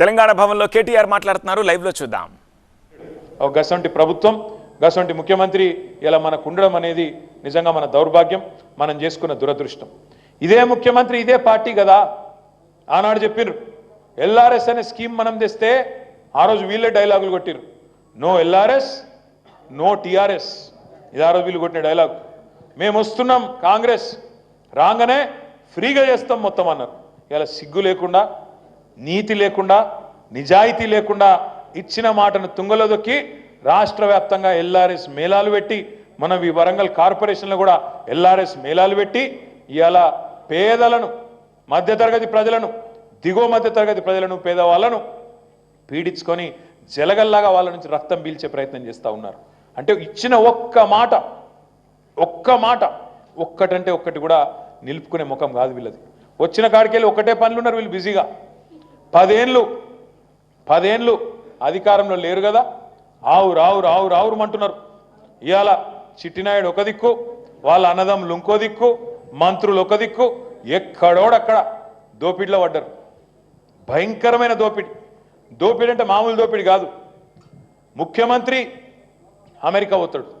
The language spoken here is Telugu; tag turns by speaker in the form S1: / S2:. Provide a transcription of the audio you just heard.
S1: తెలంగాణ భవన్లో కేటీఆర్ మాట్లాడుతున్నారు. లైవ్లో చూద్దాం.
S2: గసంటి ప్రభుత్వం గసంటి ముఖ్యమంత్రి ఇలా మనకు ఉండడం అనేది నిజంగా మన దౌర్భాగ్యం మనం చేసుకున్న దురదృష్టం. ఇదే ముఖ్యమంత్రి ఇదే పార్టీ కదా. ఆనాడు చెప్పిర్రు ఎల్ఆర్ఎస్ అనే స్కీమ్ మనం తెస్తే ఆ రోజు వీళ్ళే డైలాగులు కొట్టిర్రు. No LRS no TRS. ఇది ఆ రోజు వీళ్ళు కొట్టిన డైలాగ్. మేము వస్తున్నాం కాంగ్రెస్. రాగానే ఫ్రీగా చేస్తాం మొత్తం అన్నారు. ఇలా సిగ్గు లేకుండా నీతి లేకుండా నిజాయితీ లేకుండా ఇచ్చిన మాటను తుంగలో దొక్కి రాష్ట్ర వ్యాప్తంగా ఎల్ఆర్ఎస్ మేళాలు పెట్టి మనం ఈ వరంగల్ కార్పొరేషన్లో కూడా ఎల్ఆర్ఎస్ మేళాలు పెట్టి ఇవాళ పేదలను మధ్యతరగతి ప్రజలను దిగువ మధ్య తరగతి ప్రజలను పేదవాళ్ళను పీడించుకొని జలగల్లాగా వాళ్ళ నుంచి రక్తం పీల్చే ప్రయత్నం చేస్తూ ఉన్నారు. అంటే ఇచ్చిన ఒక్క మాట ఒక్క మాట ఒక్కటంటే ఒక్కటి కూడా నిలుపుకునే ముఖం కాదు వీళ్ళది. వచ్చిన కాడికెళ్ళి ఒకటే పనులు ఉన్నారు వీళ్ళు బిజీగా. పదేళ్ళు పదేళ్ళు అధికారంలో లేరు కదా? ఆవు రావు రావు రావురమంటున్నారు ఇవాళ చిట్టినాయుడు ఒక దిక్కు వాళ్ళ అన్నదమ్ములు ఇంకో దిక్కు మంత్రులు ఒక దిక్కు ఎక్కడోడక్కడ దోపిడిలో పడ్డారు. భయంకరమైన దోపిడి. దోపిడి అంటే మామూలు దోపిడి కాదు. ముఖ్యమంత్రి అమెరికా పోతాడు.